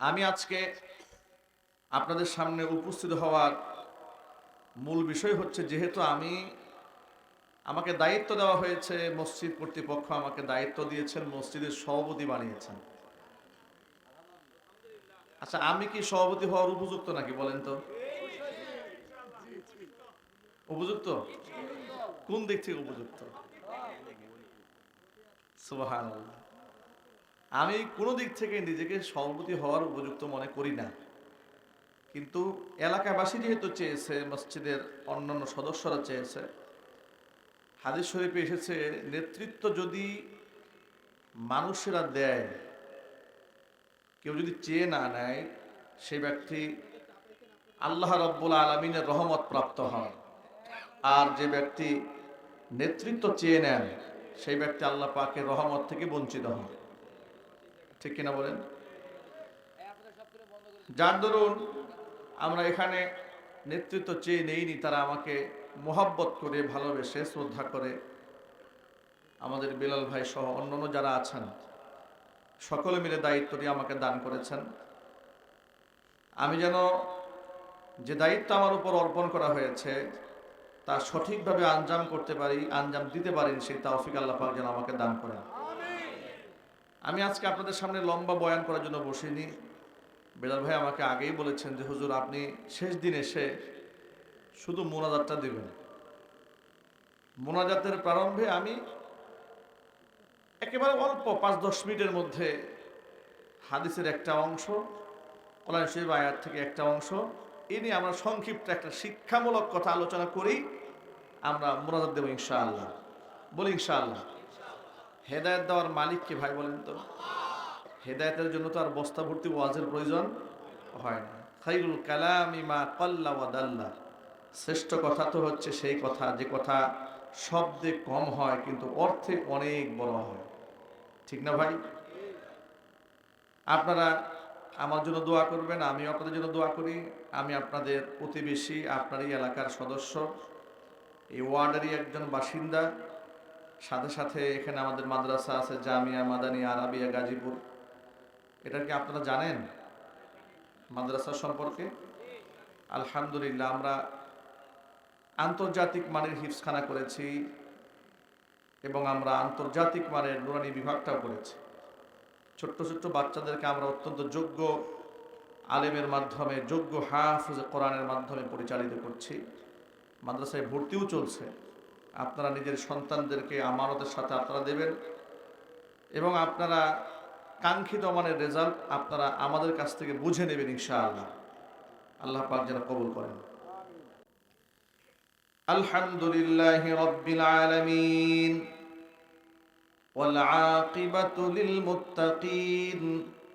আমি আজকে আপনাদের সামনে উপস্থিত হওয়ার মূল বিষয় হচ্ছে যেহেতু আমি আমাকে দায়িত্ব দেওয়া হয়েছে, মসজিদ কর্তৃপক্ষ আমাকে দায়িত্ব দিয়েছেন, মসজিদের সভাপতি বানিয়েছেন। আচ্ছা আমি কি সভাপতি হওয়ার উপযুক্ত নাকি বলেন তো? উপযুক্ত? কোন দিক থেকে উপযুক্ত? সুবহানাল্লাহ। আমি কোনো দিক থেকে নিজেকে সভাপতি হওয়ার উপযুক্ত মনে করি না। কিন্তু এলাকাবাসী যেহেতু চেয়েছে, মসজিদের অন্যান্য সদস্যরা চেয়েছে, হাদিস শরীফে এসেছে, নেতৃত্ব যদি মানুষেরা দেয়, কেউ যদি চেয়ে না নেয়, সে ব্যক্তি আল্লাহ রব্বুল আলমিনের রহমত প্রাপ্ত হয়। আর যে ব্যক্তি নেতৃত্ব চেয়ে নেন, সেই ব্যক্তি আল্লাহ পাকের রহমত থেকে বঞ্চিত হন ঠিক কিনা বলেন? যার দরুন আমরা এখানে নেতৃত্ব চেয়ে নেইনি, তারা আমাকে মোহাব্বত করে, ভালোবেসে, শ্রদ্ধা করে, আমাদের বিলাল ভাই সহ অন্যান্য যারা আছেন, সকলে মিলে দায়িত্বটি আমাকে দান করেছেন। আমি যেন যে দায়িত্ব আমার উপর অর্পণ করা হয়েছে, তা সঠিকভাবে আঞ্জাম করতে পারি, আঞ্জাম দিতে পারি সেই তাওফিক আল্লাহ পাক যেন আমাকে দান করেন। আমি আজকে আপনাদের সামনে লম্বা বয়ান করার জন্য বসিনি। বেলাল ভাই আমাকে আগেই বলেছেন যে, হুজুর, আপনি শেষ দিন এসে শুধু মোনাজাতটা দিবেন। মোনাজাতের প্রারম্ভে আমি একেবারে অল্প পাঁচ দশ মিনিটের মধ্যে হাদিসের একটা অংশ, কোরআন শরীফ আয়াত থেকে একটা অংশ, এ নিয়ে আমরা সংক্ষিপ্ত একটা শিক্ষামূলক কথা আলোচনা করি আমরা মোনাজাত দেবো ইনশাআল্লাহ। বলি ইনশাআল্লাহ। হেদায়ত দেওয়ার মালিক কে ভাই বলেন তো। হেদায়তের জন্য তো আর বস্তা ভর্তি ওয়াজের প্রয়োজন হয় না। খাইরুল কালামি মা কল্লা ওয়াদাল্লা শ্রেষ্ঠ কথা তো হচ্ছে সেই কথা, যে কথা শব্দে কম হয় কিন্তু অর্থে অনেক বড় হয়। ঠিক না ভাই? আপনারা আমার জন্য দোয়া করবেন আমি আপনাদের জন্য দোয়া করি। আমি আপনাদের প্রতিবেশী, আপনার এই এলাকার সদস্য। এই ওয়ার্ডেরই একজন বাসিন্দা। সাথে সাথে এখানে আমাদের মাদ্রাসা আছে জামিয়া, মাদানী, আরাবিয়া, গাজীপুর। এটা কি আপনারা জানেন মাদ্রাসা সম্পর্কে? আলহামদুলিল্লাহ, আমরা আন্তর্জাতিক মানের হিফসখানা করেছি এবং আমরা আন্তর্জাতিক মানের নুরানি বিভাগটাও করেছি। ছোট্ট ছোট্ট বাচ্চাদেরকে আমরা অত্যন্ত যোগ্য আলেমের মাধ্যমে, যোগ্য হাফুজ কোরআনের মাধ্যমে পরিচালিত করছি। মাদ্রাসায় ভর্তিও চলছে। আপনারা নিজের সন্তানদেরকে আমানতের সাথে আপনারা দেবেন এবং আপনারা কাঙ্ক্ষিত মানের রেজাল্ট আপনারা আমাদের কাছ থেকে বুঝে নেবেন ইনশাআল্লাহ আল্লাহ পাক যেন কবুল করেন আলহামদুলিল্লাহ রব্বিল আলামিন والعاقبة للمتقين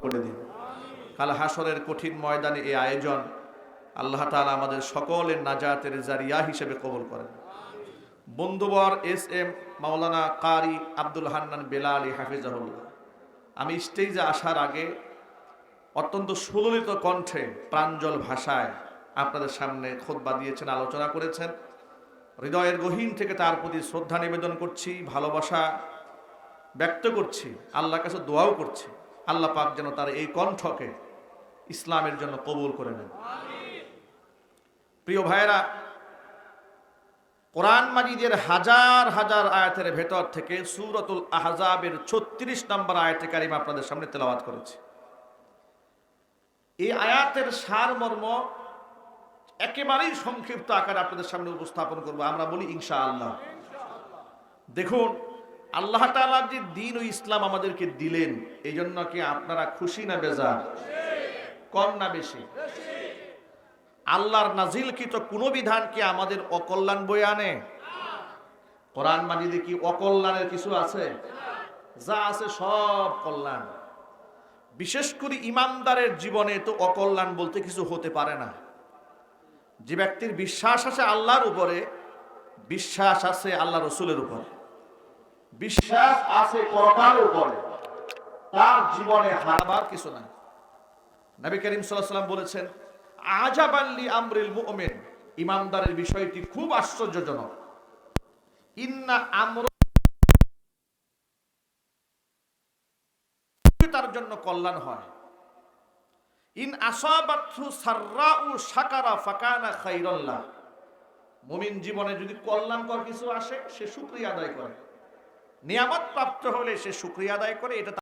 কাল হাসরের কঠিন ময়দানে এই আয়োজন আল্লাহ তাআলা আমাদের সকলের নাজাতের জারিয়া হিসেবে কবুল করেন। বন্ধুবর এস এম মাওলানা কারি আব্দুল হান্নান বেলালি হাফিজাহুল্লাহ, আমি স্টেজে আসার আগে অত্যন্ত সুললিত কণ্ঠে প্রাঞ্জল ভাষায় আপনাদের সামনে খোদবা দিয়েছেন, আলোচনা করেছেন। হৃদয়ের গহীন থেকে তার প্রতি শ্রদ্ধা নিবেদন করছি, ভালোবাসা ব্যক্ত করছি, আল্লাহর কাছে দোয়াও করছি। আল্লাহ পাক যেন তার এই কণ্ঠকে ইসলামের জন্য কবুল করে নেন। প্রিয় ভাইয়েরা, কোরআন মাজিদের হাজার হাজার আয়াতের ভেতর থেকে সুরতুল আহজাবের ছত্রিশ নম্বর আয়াতে কারিম আপনাদের সামনে তেলাওয়াত করেছে। এই আয়াতের সারমর্ম একেবারেই সংক্ষিপ্ত আকারে আপনাদের সামনে উপস্থাপন করব। আমরা বলি ইনশা আল্লাহ দেখুন আল্লাহ তাআলা যে দিন ও ইসলাম আমাদেরকে দিলেন এই জন্য কি আপনারা খুশি না বেজার? কম না বেশি? আল্লাহর নাজিলকৃত কোনো বিধান কি আমাদের অকল্যাণ বয়ে আনে? কোরআন মাজিদে কি অকল্যাণের কিছু আছে? যা আছে সব কল্যাণ। বিশেষ করে ইমানদারের জীবনে তো অকল্যাণ বলতে কিছু হতে পারে না। যে ব্যক্তির বিশ্বাস আছে আল্লাহর উপরে, বিশ্বাস আছে আল্লাহ রসুলের উপরে। বিশ্বাস আছে পরকালের উপরে তার জীবনে হারাবার কিছু নাই। নবী করিম সাল্লাম বলেছেন আজাবাল্লি আমরিল মুমিন। ইমানদারের বিষয়টি খুব আশ্চর্যজনক। ইন্না আমর তার জন্য কল্যাণ হয়। ইন আসাবাতহু সাররাউ শাকারা ফাকানা খাইরাল্লাহ। মুমিন জীবনে যদি কল্যাণকর কিছু আসে, সে শুকরিয়া আদায় করে। নিয়ামত প্রাপ্ত হলে সে সুক্রিয়া আদায় করে এটা